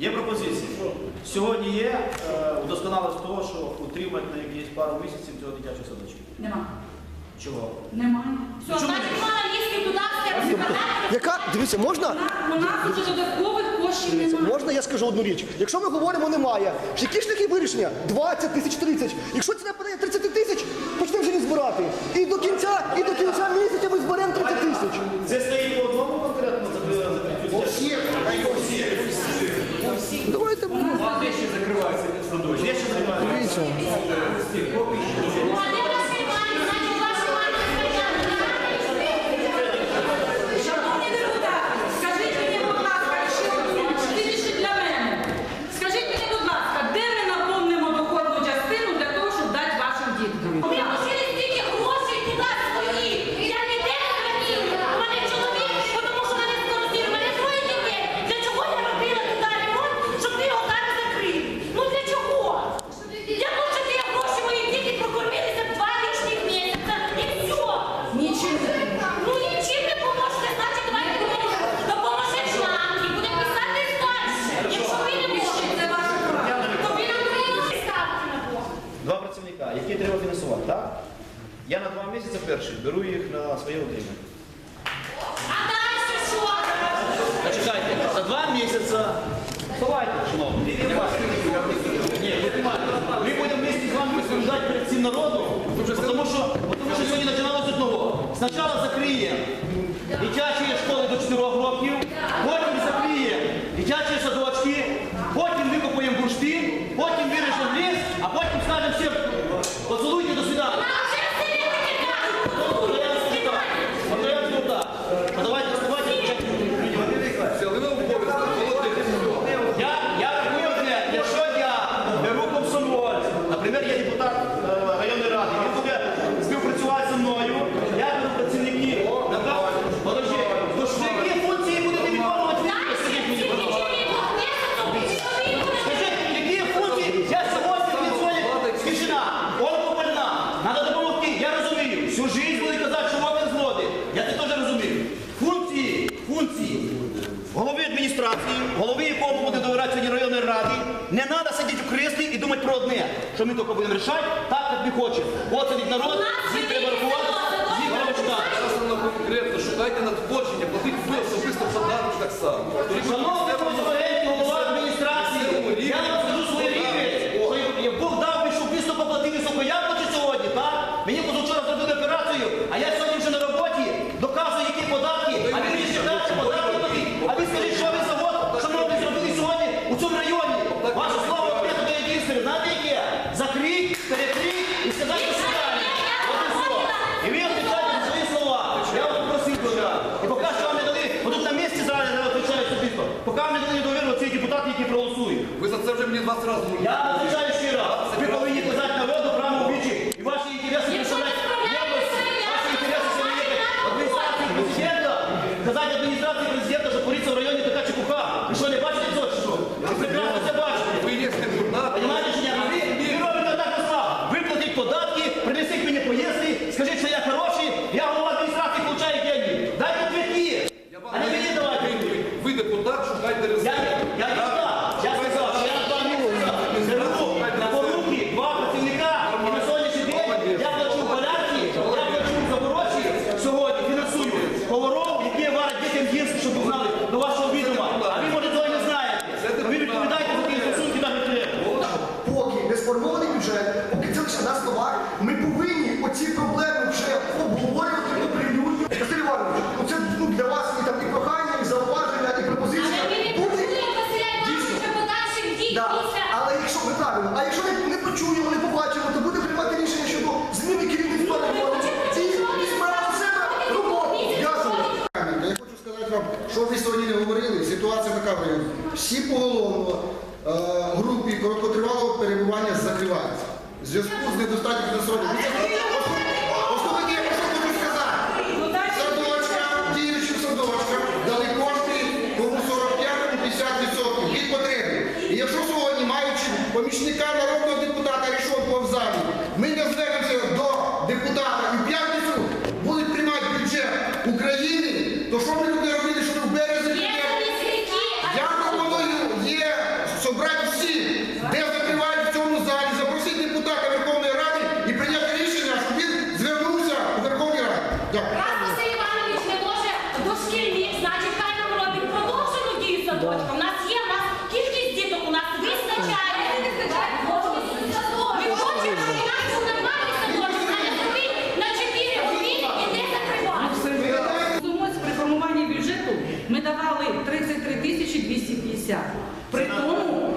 Є пропозиції. Сьогодні є е, удосконалість того, що утримати на якісь пару місяців цього дитячого садочка. Нема. Чого? Немає. Все, Чому? значить, мала лізти туди, все розкладати. Яка, дивіться, можна? У нас уже додаткових коштів немає. Можна я скажу одну річ? Якщо ми говоримо немає, які ж такі вирішення? 20 тисяч 30. Якщо ціна подає 30 тисяч, почнемо вже не збирати. І до кінця, і до кінця місяця ми зберемо 30 тисяч. Це Дивіться. Володимир Сергійович, значить, ваші мамі Шановні депутати, скажіть мені, будь ласка, ще одну річ, тільки для мене. Скажіть мені, будь ласка, де ми наповнимо доходну частину для того, щоб дати вашим діткам? Ви лишили стільки грошей туди свої. Я ніде не хранила. У мене чоловік, тому що мене скоротили. У мене троє дітей. Для чого я робила туди ремонт, щоб ви його зараз закрили? Ну для чого? Я хочу, щоб я гроші мої діти прокормилися два лишніх місяця і все. Нічим. Ну нічим не поможете, значить давайте допоможемо. Допоможеш нам і будемо писати далі. Якщо ви не можете, Це ваше право. то ви нам даєте ставки на Бог. Два працівника, які треба фінансувати, так? Я на перший беру їх на своє утримання. А далі що? Зачекайте, за два місяці. Вставайте, шановні. Ні, ви тримайте. Ми будемо вместе з вами розповідати перед цим народом, тому що, тому що сьогодні починалося з одного. Спочатку закриє дитячі школи до 4 років, потім закриє дитячі садочки, потім викопаємо бурштин, потім вирішимо ліс, а потім скажемо всім, поцілуйте до свидання. А вже все таки кажуть. От я вам скажу так. От я вам скажу так. Подавайте, вставайте, Я, я рахую одне, якщо я беру комсомольця, наприклад, я депутат е, районної ради, він буде співпрацювати зі мною, я беру працівників. Подожди, то що які функції будете виконувати ви? Скажіть мені, будь ласка. Скажіть, які функції? Я сьогодні від сьогодні спішина, больна, треба допомогти. Я розумію. Всю життя буду казати, що робить злоди. Я це теж розумію. Функції, функції. Голови голови якому буде довіряти сьогодні районної ради, не треба сидіти в креслі і думати про одне, що ми тільки будемо рішати так, як ми хочемо. От сидить народ, звідти треба рахувати, звідти треба читати. Конкретно, шукайте надходження, платить ви особисто податки так само. Козоваренко, Поки не дали довіру ці депутати, які проголосують. Ви за це вже мені 20 разів говорили. Я ще раз. Ви повинні казати народу прямо в вічі. І ваші інтереси представляють область, ваші інтереси сьогодні адміністрації президента. Казати адміністрації президента, що поліція в районі така чепуха. Ви що, не бачите цього чи що? Ви прекрасно це бачите. Ви є депутат. Понимаете, що я ви, ви робите так слава. Ви платіть податки, принесіть мені поїздки, скажіть, що я хороший, я голова адміністрації, получаю деньги. Дайте квитки, а не мені давайте. Ви депутат, шукайте Я, результат. я не знаю. Я сказав, що я на два місяці на поруки два працівника, і на сьогоднішній день я плачу поляки, я плачу за сьогодні, фінансую поваров, які варять дітям їсти, щоб ви знали до вашого відома. А ви, може, цього не знаєте. Ви відповідаєте за ті стосунки не. Поки не сформований бюджет, поки це лише на словах, ми повинні оці проблеми Але якщо ми правильно, а якщо не, не почуємо, не побачимо, то буде приймати рішення щодо зміни керівництва реформи. Я хочу сказати вам, що ви сьогодні не говорили, ситуація така виявилася. Всі поголовно е, групі короткотривалого перебування закриваються. В зв'язку з недостатнім фінансування. У нас є, у нас кількість діток, у нас вистачає. Ми хочемо, щоб нормальний садочок, а не на 4 години і не закривати. При формуванні бюджету ми давали 33 тисячі 250. При тому,